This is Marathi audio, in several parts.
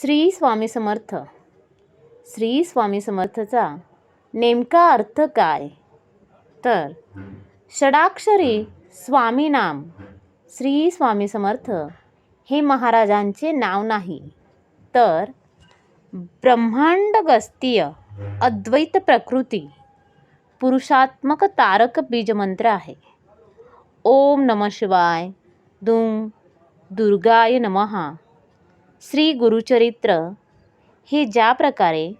श्री स्वामी समर्थ. श्री स्वामी समर्थचा नेमका अर्थ काय? तर षडाक्षरी स्वामी नाम श्री स्वामी समर्थ हे महाराजांचे नाव नाही. तर ब्रह्मांड गस्तीय अद्वैत प्रकृती पुरुषात्मक तारक बीजमंत्र आहे. ओम नम शिवाय दुम दुर्गाय नमहा श्री गुरुचरित्र. हे ज्या प्रकारे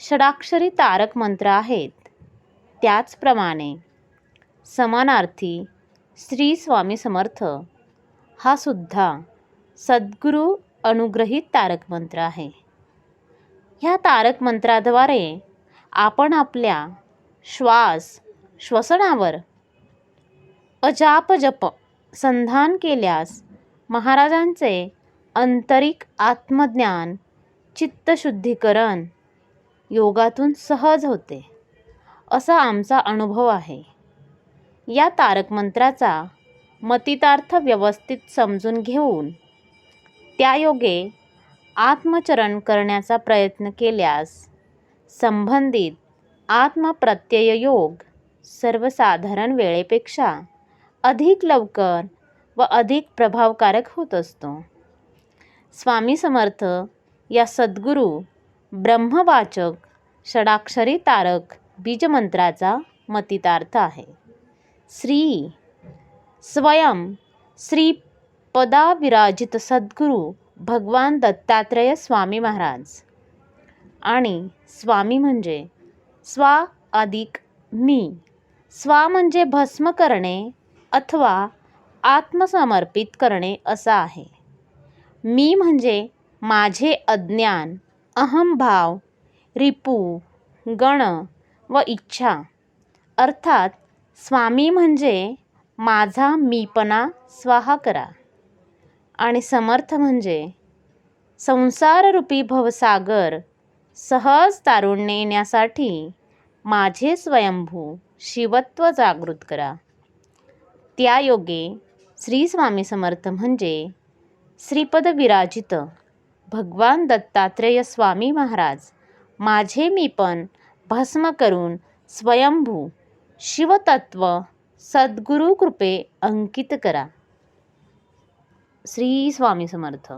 षडाक्षरी तारक मंत्र आहेत त्याचप्रमाणे समानार्थी श्री स्वामी समर्थ हा सुद्धा सद्गुरू अनुग्रहित तारक मंत्र आहे. ह्या तारक मंत्राद्वारे आपण आपल्या श्वास श्वसनावर अजाप जप संधान केल्यास महाराजांचे आंतरिक आत्मज्ञान चित्तशुद्धीकरण योगातून सहज होते. असा आमचा अनुभव आहे. या तारक मंत्राचा मतितार्थ व्यवस्थित समजून घेऊन त्यायोगे आत्मचरण करण्याचा प्रयत्न केल्यास संबंधित आत्मप्रत्यय योग सर्वसाधारण वेळेपेक्षा अधिक लवकर व अधिक प्रभावकारक होत असतो. स्वामी समर्थ या सद्गुरू ब्रह्मवाचक षडाक्षरी तारक बीजमंत्राचा मतितार्थ आहे. श्री स्वयं श्री पदाविराजित सद्गुरू भगवान दत्तात्रेय स्वामी महाराज. आणि स्वामी म्हणजे स्वा अधिक मी. स्वा म्हणजे भस्म करणे अथवा आत्मसमर्पित करणे असा आहे. मी म्हणजे माझे अज्ञान अहंभाव रिपू गण व इच्छा. अर्थात स्वामी म्हणजे माझा मीपणा स्वाहा करा. आणि समर्थ म्हणजे संसाररूपी भवसागर सहज तारून नेण्यासाठी माझे स्वयंभू शिवत्व जागृत करा. त्यायोगे श्री स्वामी समर्थ म्हणजे श्रीपद विराजित भगवान दत्तात्रेय स्वामी महाराज माझे मी पण भस्म करून स्वयंभू शिवतत्व सद्गुरू कृपे अंकित करा. श्री स्वामी समर्थ.